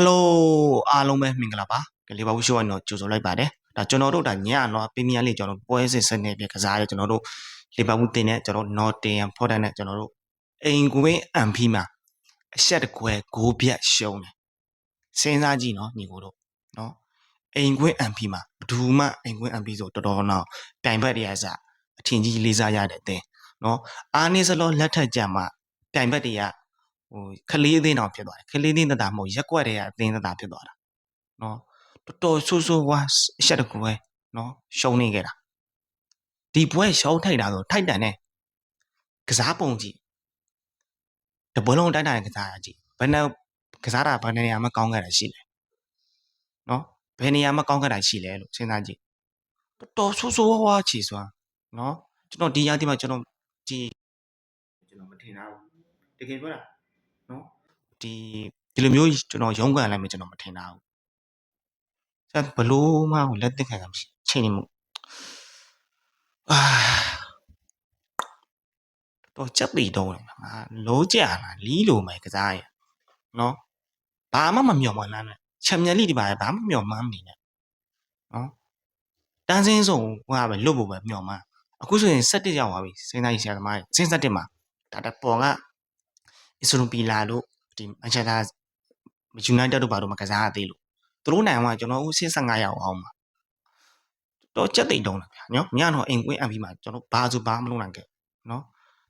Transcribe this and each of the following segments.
ဟယ်လိုအားလုံးပဲမင်္ဂလာပါကလေးပါဘူးရှိုးရတော့ကြိုဆိုလိုက်ပါတယ်ဒါကျွန်တော်တို့ဒါညတော့ပီမီယာလိကျွန်တော်တို့ပွဲစစ်စနစ်ပြကစားရကျွန်တော်တို့လီဗာပူးတင်တဲ့ကျွန်တော်တို့ Nottingham Forest နဲ့ကျွန်တော်တို့အိမ်ကွင်းအမ်ဖီမှာအရှက်တကွဲဂိုးပြတ်ရှုံးတယ်စဉ်းစားကြည့်နော်ညီကိုတို့နော်အိမ်ကွင်းအမ်ဖီမှာဘယ်သူမှအိမ်ကွင်းအမ်ဖီဆိုတော်တော်တော့တိုင်ဘက်တည်းအစအထင်ကြီးလေးစားရတဲ့အသင်းနော်အားနေစလောလက်ထက်ကြမှာတိုင်ဘက်တည်းက ဟိုခလေးအသင်းတောင်ဖြစ်သွားတယ်ခလေးအသင်းတတာမဟုတ်ရက်ကွက်တည်းကအသင်းတတာဖြစ်သွားတာနော်တော်တော်ဆိုးဆိုးဝါးအရှက်တကူပဲနော်ရှုံးနေခဲ့တာဒီပွဲရှုံးထိုက်တာဆိုထိုက်တန်နဲ့ကစားပုံကြည့်တပွဲလုံးတိုက်တာနဲ့ကစားရကြည့်ဘယ်နဲ့ကစားတာဘယ်နေရာမှာကောင်းခဲ့တာရှိလဲနော်ဘယ်နေရာမှာကောင်းခဲ့တာရှိလဲလို့စဉ်းစားကြည့်တော်တော်ဆိုးဆိုးဝါးဝါးချီစွာနော်ကျွန်တော်ဒီရာဒီမှာကျွန်တော်ဒီကျွန်တော်မထင်တာဘူးတကယ်ပြောတာ နော်ဒီဒီလိုမျိုးကျွန်တော်ရုန်းကန်လိုက်မယ်ကျွန်တော်မထင်တာဘူးဆက်ဘလို့မှလက်သက်ခံတာမရှိချိန်နေမှုအာတော့ချက်ပြီးတော့တယ်ငါလိုးကြလာလီးလိုမယ်ကစားရနော်ဘာမှမမျော်မှန်းနဲ့ချက်မြက်လိဒီပါဘာမှမျော်မှန်းမနေနဲ့နော်တန်းစင်းဆုံးဟိုကပဲလွတ်ဖို့ပဲမျော်မှန်းအခုဆိုရင်17ရောက်သွားပြီစဉ်းစားကြည့်ဆရာသမားစဉ်း17မှာဒါတပေါ်က အစ္စရုံပီလာတို့ဒီမန်ချက်စတာယူနိုက်တက်တို့ဘာတို့မကစားရသေးလို့သူတို့နိုင်မှာကျွန်တော်ဦး15ရောက်အောင်ပါတော့ချက်သိမ့်တုံးတာဗျာနော်ညတော့အိမ်ကွင်းအပ်ပြီးမှကျွန်တော်ဘာဆိုဘာမလုပ်နိုင်ခဲ့နော်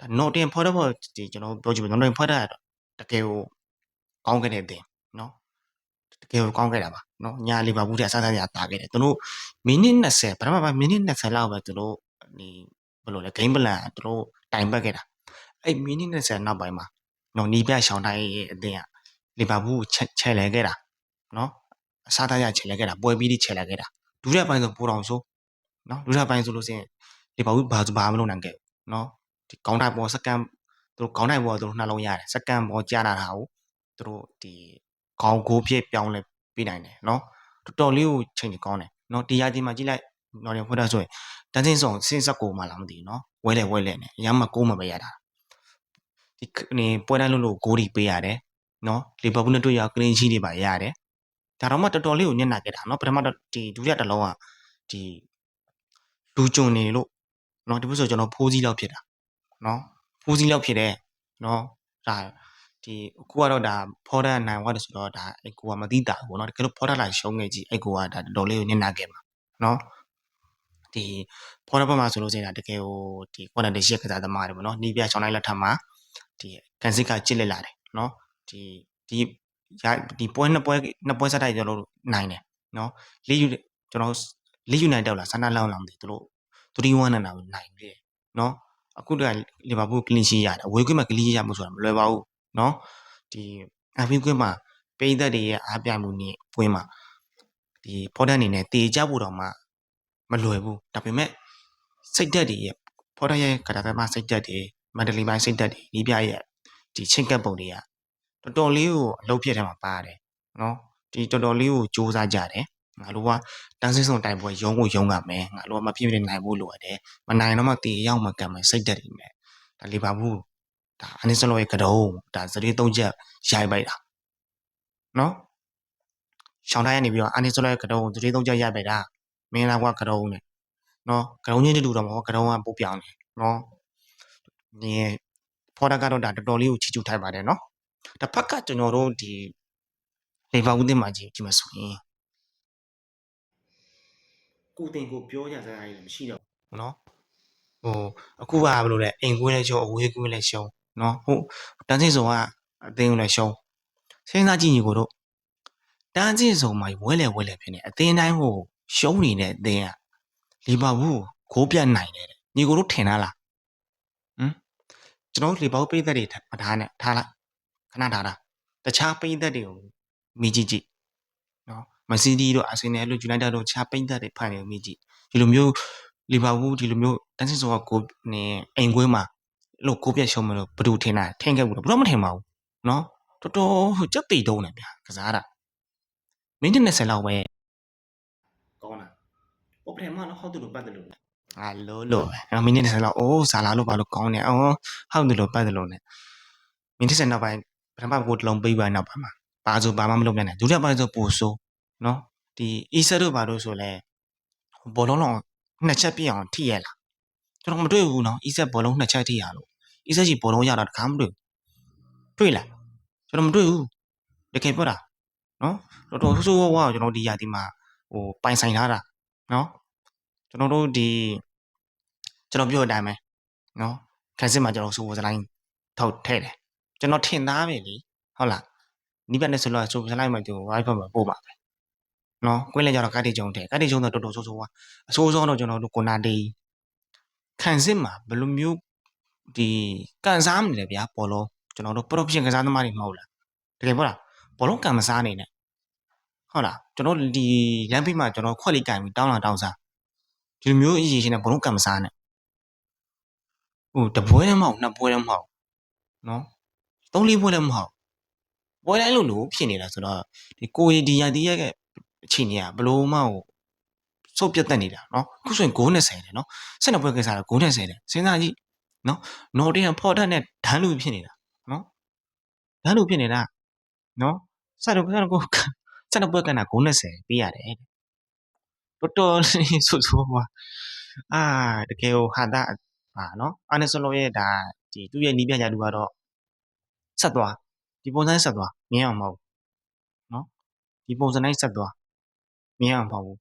ဒါ not in for the ဒီကျွန်တော်ပြောချင်တယ် not in for the တကယ်ကိုကောင်းခဲ့တဲ့တင်နော်တကယ်ကိုကောင်းခဲ့တာပါနော်ညာလီဗာပူးတဲ့အဆန်းဆန်းရတာခဲ့တယ်သူတို့မိနစ်20ပထမပိုင်းမိနစ်20လောက်ပဲသူတို့ဒီဘယ်လိုလဲ game plan သူတို့တိုင်ပတ်ခဲ့တာအဲ့မိနစ်20နောက်ပိုင်းမှာ နော်နီးပြရှောင်းတိုင်းရဲ့အသင်းကလီဗာပူးချက်ချက်လဲခဲ့တာနော်အစားသားရချေလိုက်ခဲ့တာပွဲပြီးတိချေလိုက်ခဲ့တာဒုတိယပိုင်းဆိုပိုတော်ဆိုနော်ဒုတိယပိုင်းဆိုလို့ရှိရင်ဒီဘာဘူးဘာဘာမလုပ်နိုင်ခဲ့ဘူးနော်ဒီကောင်းတိုင်းပေါ်စကန်သူတို့ကောင်းတိုင်းပေါ်သူတို့နှလုံးရတယ်စကန်ပေါ်ကြားလာတာကိုသူတို့ဒီခေါင်းကိုဖြစ်ပြောင်းလဲပြနိုင်တယ်နော်တော်တော်လေးကိုချိန်ကြီးကောင်းတယ်နော်ဒီရာဒီမှာကြည့်လိုက်နော်ဒီဖွက်တာဆိုရင်တန်းစင်းဆောင်စင်းဆက်ကိုမှလားမသိဘူးနော်ဝဲလေဝဲလေနဲ့အရမ်းမကိုးမပဲရတာ ဒီနေပွဲတိုင်းလို့လို့ဂိုးဒီပေးရတယ်နော်လီဗာပူးနဲ့တွေ့ရကလင်းချီတွေပါရတယ် ဒါတော့မှတော်တော်လေးကိုညံ့နာခဲ့တာเนาะပထမတော့ဒီဒုတိယတစ်လုံးကဒီလူကျုံနေလို့เนาะဒီဘက်ဆိုကျွန်တော်ဖိုးစည်းလောက်ဖြစ်တာเนาะဖိုးစည်းလောက်ဖြစ်တယ်เนาะဒါဒီအခုကတော့ဒါဖော်ဒတ်နိုင်သွားတယ်ဆိုတော့ဒါအဲ့ကိုကမသိတာဘူးเนาะတကယ်လို့ဖော်ဒတ်လာရှုံးနေကြည့်အဲ့ကိုကဒါတော်တော်လေးကိုညံ့နာခဲ့မှာเนาะဒီဖော်ဒတ်ဘက်မှာဆိုလို့ရှိရင်ဒါတကယ်ဟိုဒီကွန်တန်ရှစ်ကစားသမားတွေပေါ့เนาะနီးပြချောင်းလိုက်လက်ထက်မှာ ဒီကန်စစ်ကကြစ်လက်လာတယ်နော်ဒီဒီဒီပွဲနှစ်ပွဲနှစ်ပွဲဆက်တိုက်ကျွန်တော်တို့နိုင်တယ်နော်လေးယူကျွန်တော်လေးယူနိုင်တော့လားဆန္ဒလောင်းလောင်းတယ်သူတို့3-1နဲ့တော့နိုင်ပြီနော်အခုတည်းကလီဗာပူးကလင်းရှင်းရတယ်အဝေးကွင်းမှာကလင်းရှင်းရမှုဆိုတာမလွယ်ပါဘူးနော်ဒီအဖင်းကွင်းမှာပိသက်တွေရဲ့အားပြမှုနဲ့ကွင်းမှာဒီဖော်ဒန်နေနဲ့တေကြဖို့တော့မှမလွယ်ဘူးဒါပေမဲ့စိတ်သက်တွေရဲ့ဖော်ဒန်ရဲ့ကတာကမစိတ်သက်တွေ မန္တလေးပိုင်းစိတ်သက်တွေဒီပြရဲ့ဒီချင်းကပ်ပုံတွေကတော်တော်လေးကိုအလုပ်ဖြစ်ထဲမှာပါတယ်နော်ဒီတော်တော်လေးကိုစူးစမ်းကြတယ်ငါတို့ကတန်းစင်းစုံတိုင်ပွဲရုံးကိုရုံးကမယ်ငါတို့ကမဖြစ်ဖြစ်နိုင်ဖို့လိုရတယ်မနိုင်တော့မှတေရောက်မှကံမယ်စိတ်တက်နေမယ်ဒါလီဗာပူးဒါအနစ်စလောရဲ့ကတုံးဒါစရီသုံးချက်ရိုက်ပိုက်တာနော်ရှောင်းတိုင်းကနေပြီးတော့အနစ်စလောရဲ့ကတုံးစရီသုံးချက်ရိုက်ပိုက်တာမင်းလာကကတုံးနဲ့နော်ကတုံးချင်းတူတော့မဟုတ်ကတုံးကပို့ပြောင်းတယ်နော် နင်းဖော်တာကတော့ဒါတော်တော်လေးကိုချီးကျူးထိုက်ပါတယ်နော်တစ်ဖက်ကကျွန်တော်တို့ဒီလေဘာဦးတင်မှာကြည့်ကြည့်မှဆိုရင်ကိုတင်ကိုပြောရစရာကြီးလည်းမရှိတော့ဘူးနော်ဟိုအခုကဘယ်လိုလဲအိမ်ကွင်းလည်းရှုံးအဝေးကွင်းလည်းရှုံးနော်ဟုတ်တန်းစင်စုံကအသင်းကိုလည်းရှုံးစဉ်းစားကြည့်ညီကိုတို့တန်းစင်စုံမှာဝဲလဲဝဲလဲဖြစ်နေအသင်းတိုင်းဟိုရှုံးနေတဲ့အသင်းကလီဗာပူးကိုခိုးပြတ်နိုင်တယ်ညီကိုတို့ထင်လားလား ကျွန်တော်တို့လီဗာပူးပြည်သက်တွေမထားနဲ့ထားလိုက်ခဏထားတာတခြားပိတ်သက်တွေကိုမိကြည့်ကြည့်နော်မက်ဆီဒီတို့အာဆင်နယ်တို့ယူနိုက်တက်တို့ခြားပိတ်သက်တွေဖန်နေမိကြည့်ဒီလိုမျိုးလီဗာပူးဒီလိုမျိုးတန်းစစ်ဆိုကကိုနေအိမ်ကွင်းမှာအဲ့လိုကိုပြက်ရှုံးမလို့ဘယ်သူထင်တာထင်ခဲ့ဘူးလားဘယ်တော့မထင်ပါဘူးနော်တော်တော်ဟိုကြက်တီတုံးတယ်ဗျာကစားတာမိနစ်20လောက်ပဲကောင်းတာပေါ်ပထမတော့ဟောက်တူလို့ပတ်တယ်လို့ အာလို့လို့ပဲမိနစ်20လောက်အိုးဇာလာလို့ဘာလို့ကောင်းနေအော်ဟောက်တူလို့ပတ်တယ်လို့မင်းတစ်စက်နောက်ပိုင်းပထမကိုတစ်လုံးပေးပါနောက်ပိုင်းမှာပဘာဆိုဘာမှမလုပ်နိုင်ဘူးဒုတိယပိုင်းဆိုပိုဆိုးနော်ဒီအီဆက်တို့ဘာလို့ဆိုလဲဘောလုံးလုံးနှစ်ချက်ပြည့်အောင်ထိရလားကျွန်တော်မတွေ့ဘူးနော်အီဆက်ဘောလုံးနှစ်ချက်ထိရလို့အီဆက်ကြီးဘောလုံးရတာတခါမတွေ့ဘူးတွေ့လားကျွန်တော်မတွေ့ဘူးတကယ်ပြောတာနော်တော်တော်ဆိုးဆိုးဝါးဝါကျွန်တော်ဒီရာဒီမှာဟိုပိုင်ဆိုင်ထားတာနော် ကျွန်တော်တို့ဒီကျွန်တော်ပြောတဲ့အတိုင်းပဲနော်ခန်းစစ်မှာကျွန်တော်စိုးစလိုင်းထုတ်ထည့်တယ်ကျွန်တော်ထင်သားပဲလေဟုတ်လားနိဗ္ဗာန်နဲ့ဆိုလို့စိုးစလိုင်းမှာသူ wifi မှာပို့ပါပဲနော်ကွင်းလဲကြတော့ကတိကြုံထည့်ကတိကြုံတော့တော်တော်ဆိုးဆိုးဝါးအဆိုးဆုံးတော့ကျွန်တော်တို့ကိုနာတေးခန်းစစ်မှာဘယ်လိုမျိုးဒီကန်စားမနေလဲဗျာဘောလုံးကျွန်တော်တို့ profession ကစားသမားတွေမဟုတ်လားတကယ်ပြောတာဘောလုံးကန်မစားနေနဲ့ဟုတ်လားကျွန်တော်ဒီလမ်းဖေးမှာကျွန်တော်ခွက်လေးကင်ပြီးတောင်းလာတောင်းစား ဒီလိုမျိုးအရေးရှင်နဲ့ဘောလုံးကန်မစားနဲ့ဟိုတပွဲလည်းမဟုတ်နှစ်ပွဲလည်းမဟုတ်နော်သုံးလေးပွဲလည်းမဟုတ်ပွဲတိုင်းလို့လို့ဖြစ်နေတာဆိုတော့ဒီကိုရီဒီယာဒီရဲ့အချိန်ကြီးကဘလို့မှဟိုစုပ်ပြတ်တက်နေတာနော်အခုဆိုရင်ဂိုး20တယ်နော်12ပွဲကိစ္စတော့ဂိုး20တယ်စဉ်းစားကြည့်နော်နော်တင်ဖော်တတ်နဲ့ဒန်းလူဖြစ်နေတာနော်ဒန်းလူဖြစ်နေတာနော်စတော့စတော့ကိုစတော့ပွဲကနာဂိုး20ပေးရတယ် တော်တော်လေးဆိုဆိုပါအာတကယ်ဟိုဟာတာဟာနော်အာနေဆိုလိုရဲ့ဒါဒီသူ့ရဲ့နီးပြညာသူကတော့ဆက်သွားဒီပုံစံဆက်သွားမြင်အောင်မဟုတ်နော်ဒီပုံစံတိုင်းဆက်သွားမြင်အောင်မဟုတ်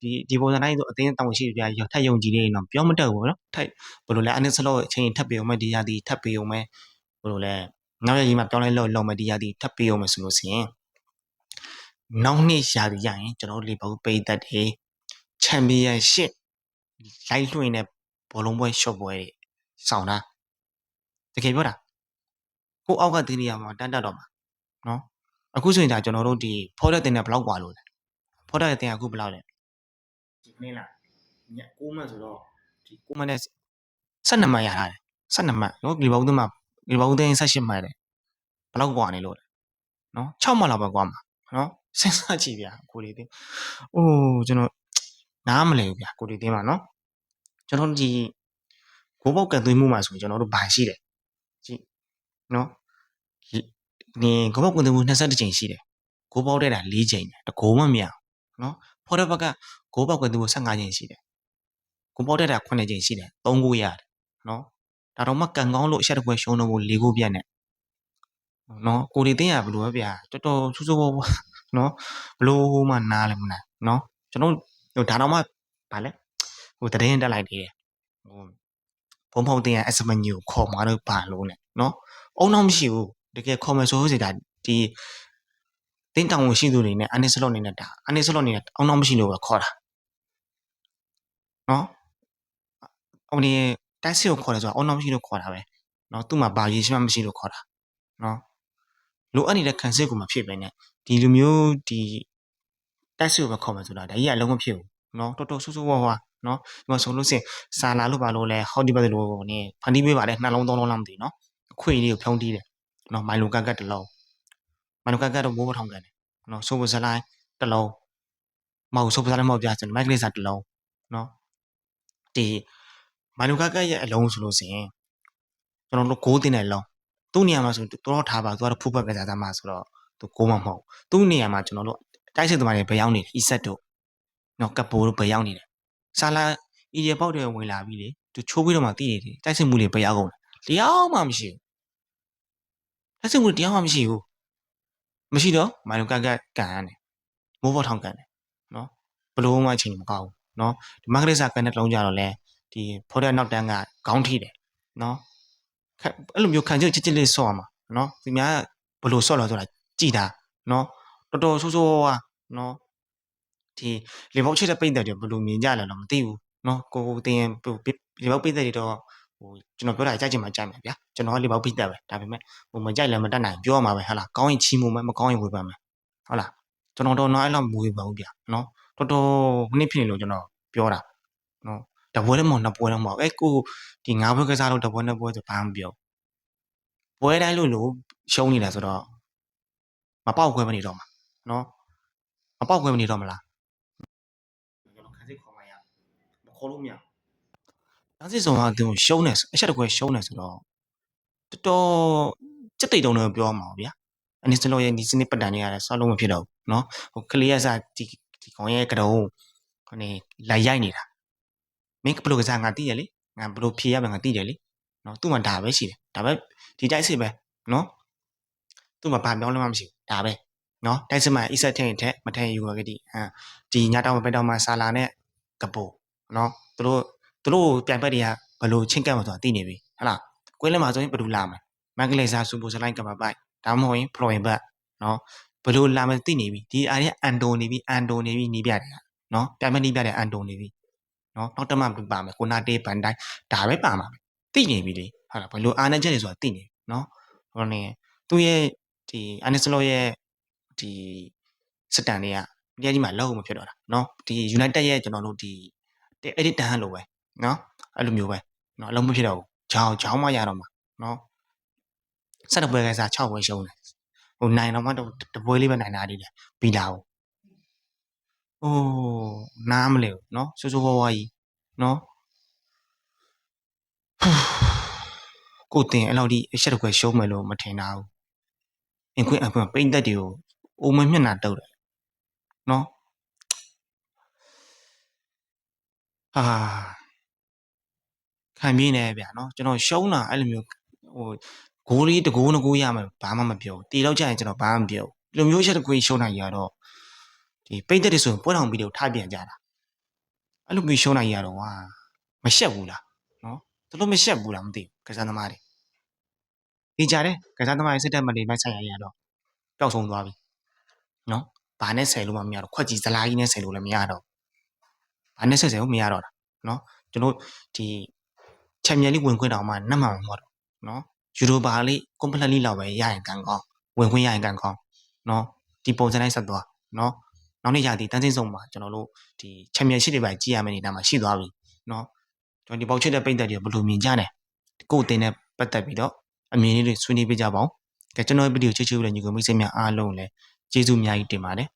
ဒီဒီပုံစံတိုင်းဆိုအတင်းတောင်းရှိပြရထက်ယုံကြည်နေရင်တော့ပြောမတတ်ဘူးနော်ထက်ဘယ်လိုလဲအာနေဆိုလိုအချိန်ထပ်ပြီးအောင်မယ်ဒီရာဒီထပ်ပြီးအောင်မယ်ဘယ်လိုလဲနောက်ရည်မှာပြောင်းလဲလို့လုံမယ်ဒီရာဒီထပ်ပြီးအောင်မယ်ဆိုလို့ရှိရင် နောက်နှစ်ရာဒီရရင်ကျွန်တော်တို့လေဘောပိတ်သက်တယ်ချန်ပီယံရှစ်လိုက်လွှင့်တဲ့ဘောလုံးပွဲ shot ပွဲတွေစောင်းတာတကယ်ပြောတာကိုအောက်ကတင်းနေရမှာတန်းတက်တော့မှာနော်အခုဆိုရင်ဒါကျွန်တော်တို့ဒီဖော်တဲ့တင်တဲ့ဘလောက်กว่าလို့လဲဖော်တဲ့တင်ကအခုဘလောက်လဲဒီနေ့လားည6မှတ်ဆိုတော့ဒီ6မှတ်နဲ့12မှတ်ရထားတယ်12မှတ်နော်ဒီဘောင်းသမားဒီဘောင်းတင်18မှတ်တယ်ဘလောက်กว่าနေလို့လဲနော်6မှတ်လောက်ပဲกว่าမှာ နော်စဉ်းစားကြည့်ဗျာကိုလေးတင်အိုးကျွန်တော်နားမလဲဘူးဗျာကိုလေးတင်ပါနော်ကျွန်တော်ဒီဘိုးဘောက်ကန်သွင်းမှုမှာဆိုရင်ကျွန်တော်တို့ဘာရှိတယ်ကြည့်နော်ဒီဂိုးဘောက်ကန်သွင်းမှု22ချိန်ရှိတယ်ဂိုးပေါက်တဲ့တာ4ချိန်တယ်တကိုးမှမရနော်ဖော်တဲ့ဘက်ကဂိုးဘောက်ကန်သွင်းမှု15ချိန်ရှိတယ်ဂိုးပေါက်တဲ့တာ9ချိန်ရှိတယ်3ကိုရတယ်နော်ဒါတော့မှကန်ကောင်းလို့အရှက်တစ်ပွဲရှုံးတော့ဖို့၄ကိုပြတ်နဲ့ နော်ကိုရီတင်းရဘယ်လိုပဲဗျာတော်တော်ဆူဆူဘောနော်ဘလို့မှနားလည်းမနာနော်ကျွန်တော်ဟိုဒါတော့မှဗာလဲဟိုတရင်တက်လိုက်သေးတယ်ဟိုဘုံဖုံတင်ရ SMN ကိုခေါ်มาတော့ဘာလို့လဲနော်အုံတော့မရှိဘူးတကယ်ခေါ်မယ်ဆိုလို့စီဒါဒီတင်းတောင်ဝင်ရှိသူတွေနဲ့အနိစလော့နေနဲ့ဒါအနိစလော့နေနဲ့အုံတော့မရှိလို့ပဲခေါ်တာနော်ဟိုဒီတိုက်စစ်ကိုခေါ်တယ်ဆိုတော့အုံတော့မရှိလို့ခေါ်တာပဲနော်သူ့မှာဘာရေးရှိမှမရှိလို့ခေါ်တာနော် လိုအပ်နေတဲ့ခံစစ်ကိုမဖြစ်ပဲနဲ့ဒီလူမျိုးဒီတိုက်စစ်ကိုပဲခေါ်မယ်ဆိုတာဒါကြီးကအလုံးမဖြစ်ဘူးနော်တော်တော်ဆူဆူဝါးဝါနော်ဒီမှာဆိုလို့စင်စာလာလို့ပါလို့လဲဟောဒီဘက်လိုနေဖန်တီးပေးပါလေနှလုံးသုံးလုံးလောက်မသိနော်အခွေလေးကိုဖြုံးတီးတယ်နော်မိုင်လိုကတ်ကတ်တစ်လုံးမိုင်လိုကတ်ကတ်တော့ဘိုးမထောင်ကန်တယ်နော်ဆိုပစလိုင်းတစ်လုံးမဟုတ်ဆိုပစလိုင်းမဟုတ်ပြစင်မိုက်ကလေးစာတစ်လုံးနော်ဒီမိုင်လိုကတ်ကတ်ရဲ့အလုံးဆိုလို့စင်ကျွန်တော်တို့ဂိုးတင်တဲ့လုံး သူ့နေရာမှာဆိုတော့ထားပါသူကတော့ဖူးဘက်ကစားသမားဆိုတော့သူကိုမမဟုတ်သူ့နေရာမှာကျွန်တော်တို့တိုက်စစ်သမားတွေဘယ်ရောက်နေလဲအီဆက်တို့နော်ကပ်ပိုးတို့ဘယ်ရောက်နေလဲဆာလာအီရပေါက်တွေဝင်လာပြီလေသူချိုးပြီးတော့မှတည်နေတယ်တိုက်စစ်မှုတွေဘယ်ရောက်ကုန်လဲတရားမှမရှိဘူးတိုက်စစ်မှုတရားမှမရှိဘူးမရှိတော့မိုင်ကတ်ကတ်ကန်ရတယ်မိုးပေါ်ထောင်ကန်တယ်နော်ဘလို့မှအချိန်မကောက်ဘူးနော်ဒီမက်ကလေးစာကန်တဲ့တုံးကြတော့လဲဒီဖော်တဲ့နောက်တန်းကခေါင်းထိတယ်နော် အဲ့လိုမျိုးခံချက်ချစ်ချစ်လေးဆော့ရမှာနော်ဒီများဘလို့ဆော့လို့ဆိုတာကြည်တာနော်တော်တော်ဆိုးဆိုးဝါးနော်ဒီလေဘောက်ချစ်တဲ့ပိတ်တယ်တွေဘလို့မြင်ကြလဲတော့မသိဘူးနော်ကိုကိုတင်ဟိုလေဘောက်ပိတ်တယ်တွေတော့ဟိုကျွန်တော်ပြောတာကြိုက်ချင်မှကြိုက်မယ်ဗျာကျွန်တော်ကလေဘောက်ပိတ်တယ်ပဲဒါပေမဲ့ဟိုမကြိုက်လည်းမတတ်နိုင်ပြောရမှာပဲဟာလားကောင်းရင်ချီးမို့မယ်မကောင်းရင်ဝေဖန်မယ်ဟုတ်လားကျွန်တော်တော့နောက်အဲ့လောက်မဝေဖန်ဘူးဗျာနော်တော်တော်နှစ်ဖြစ်နေလို့ကျွန်တော်ပြောတာနော် တပွဲလည်းမဟုတ်နှစ်ပွဲလည်းမဟုတ်အဲကိုဒီငါးဘွဲကစားလို့တပွဲနှစ်ပွဲဆိုဘာမှမပြောပွဲတိုင်းလို့လို့ရှုံးနေတာဆိုတော့မပေါက်ခွဲမနေတော့မှာနော်မပေါက်ခွဲမနေတော့မလားကျွန်တော်ခန်းစစ်ခေါ်မှရမခေါ်လို့မရခန်းစစ်ဆောင်ကသူရှုံးနေအချက်တကွဲရှုံးနေဆိုတော့တော်တော်စက်တိတ်တုံးတော့ပြောမှာဗျာအနစ်စလောရဲ့ဒီစနစ်ပတ်တန်တွေရတယ်ဆောက်လို့မဖြစ်တော့ဘူးနော်ဟိုကလေးရစားဒီဒီကောင်ရဲ့ကတုံးခနေလိုက်ရိုက်နေတာမ င်းဘလို့ကစားငါသိရလေငါဘလို့ဖြေရမယ်ငါသိတယ်လေနော်သူ့မှာဒါပဲရှိတယ်ဒါပဲဒီတိုက်စစ်ပဲနော်သူ့မှာဘာပြောင်းလဲမှမရှိဘူးဒါပဲနော်တိုက်စစ်မှာအစ်ဆက်ထင်းထက်မထင်းယူရကြတိဟမ်ဒီညတောင်ပဲတောင်မှာဆာလာနဲ့ကပိုနော်သူတို့သူတို့ပြိုင်ဘက်တွေကဘလို့ချင်းကပ်မှာဆိုတာသိနေပြီဟဟလားကွင်းလဲမှာဆိုရင်ဘယ်လိုလာမလဲမက်ကလေးစားစူပိုစလိုင်းကမပိုက်ဒါမှမဟုတ်ရင်ဖလိုရင်ဘတ်နော်ဘယ်လိုလာမလဲသိနေပြီဒီအားရအန်တိုနေပြီအန်တိုနေပြီနီးပြတယ်နော်ပြိုင်ဘက်နီးပြတယ်အန်တိုနေပြီ နော်နောက်တမပါမယ်ကိုနာတေးဘန်တိုင်းဒါပဲပါမှာပဲသိနေပြီလေဟုတ်လားဘယ်လိုအားနေချက်တွေဆိုတာသိနေပြီနော်ဟိုနေသူ့ရဲ့ဒီအန်နစ်စလောရဲ့ဒီစတန်တွေကတရားကြီးမှလောက်မဖြစ်တော့တာနော်ဒီ United ရဲ့ကျွန်တော်တို့ဒီအဲ့ဒီတန်းလိုပဲနော်အဲ့လိုမျိုးပဲနော်အလုံးမဖြစ်တော့ဘူးဂျောင်းဂျောင်းမရတော့မှာနော်ဆက်တပွဲကစား6ပွဲရှုံးတယ်ဟိုနိုင်တော့မှတော့တပွဲလေးပဲနိုင်တာတည်းလေ ပြီးလာဘူးအိုးနားမလဲဘူးနော်စိုးစိုးဝါးဝါးကြီးနော်ကိုတင်အဲ့လောက်ဒီအချက်တစ်ခွဲရှုံးမယ်လို့မထင်တာဘူးအင်ခွင့်အခွင့်ပိမ့်သက်တွေကိုအိုမမျက်နှာတုတ်တယ်နော်ဟာခံပြင်းနေဗျာနော်ကျွန်တော်ရှုံးတာအဲ့လိုမျိုးဟိုဂိုးလေးတကိုးငကိုးရမယ်ဘာမှမပြောဘူးတီတော့ကြရင်ကျွန်တော်ဘာမှမပြောဘူးဒီလိုမျိုးချက်တစ်ခွဲရှုံးနိုင်ရတော့ ဒီပိမ့်သက်တွေဆိုရင်ပွဲတော်ဗီဒီယိုထားပြန်ကြတာအဲ့လိုမျိုးရှုံးနိုင်ရတော့ဝါမရှက်ဘူးလားနော်သူတို့မရှက်ဘူးလားမသိဘူးကစားသမားတွေဒီကြတဲ့ကစားသမားရဲ့စစ်တပ်မနေမိုက်ဆိုင်ရရတော့ပျောက်ဆုံးသွားပြီနော်ဘာနဲ့ဆယ်လို့မှမရတော့ခွက်ကြီးဇလားကြီးနဲ့ဆယ်လို့လည်းမရတော့ဘာနဲ့ဆယ်ဆယ်လို့မရတော့တာနော်ကျွန်တော်ဒီချန်ပီယံလိဝင်ခွင့်တောင်မှနတ်မှန်မှာမဟုတ်တော့နော်ယူရိုပါလေးကွန်ပလက်လိလောက်ပဲရရင်ကန်ကောင်းဝင်ခွင့်ရရင်ကန်ကောင်းနော်ဒီပုံစံတိုင်းဆက်သွားနော် နောက်နေ့ရာသီတန်းစင်းဆုံးမှာကျွန်တော်တို့ဒီချန်ပီယံရှစ်တွေပဲကြည့်ရမယ့်နေတာမှာရှိသွားပြီနော်ကျွန်တော်ဒီပေါက်ချစ်တဲ့ပိတ်သက်တွေဘယ်လိုမြင်ကြလဲကိုယ်တင်တဲ့ပတ်သက်ပြီးတော့အမြင်လေးတွေဆွေးနွေးပေးကြပါဦး။ကဲကျွန်တော်ရဲ့ဗီဒီယိုချစ်ချစ်လို့ညီကိုမိတ်ဆွေများအားလုံးလည်းကျေးဇူးအများကြီးတင်ပါတယ်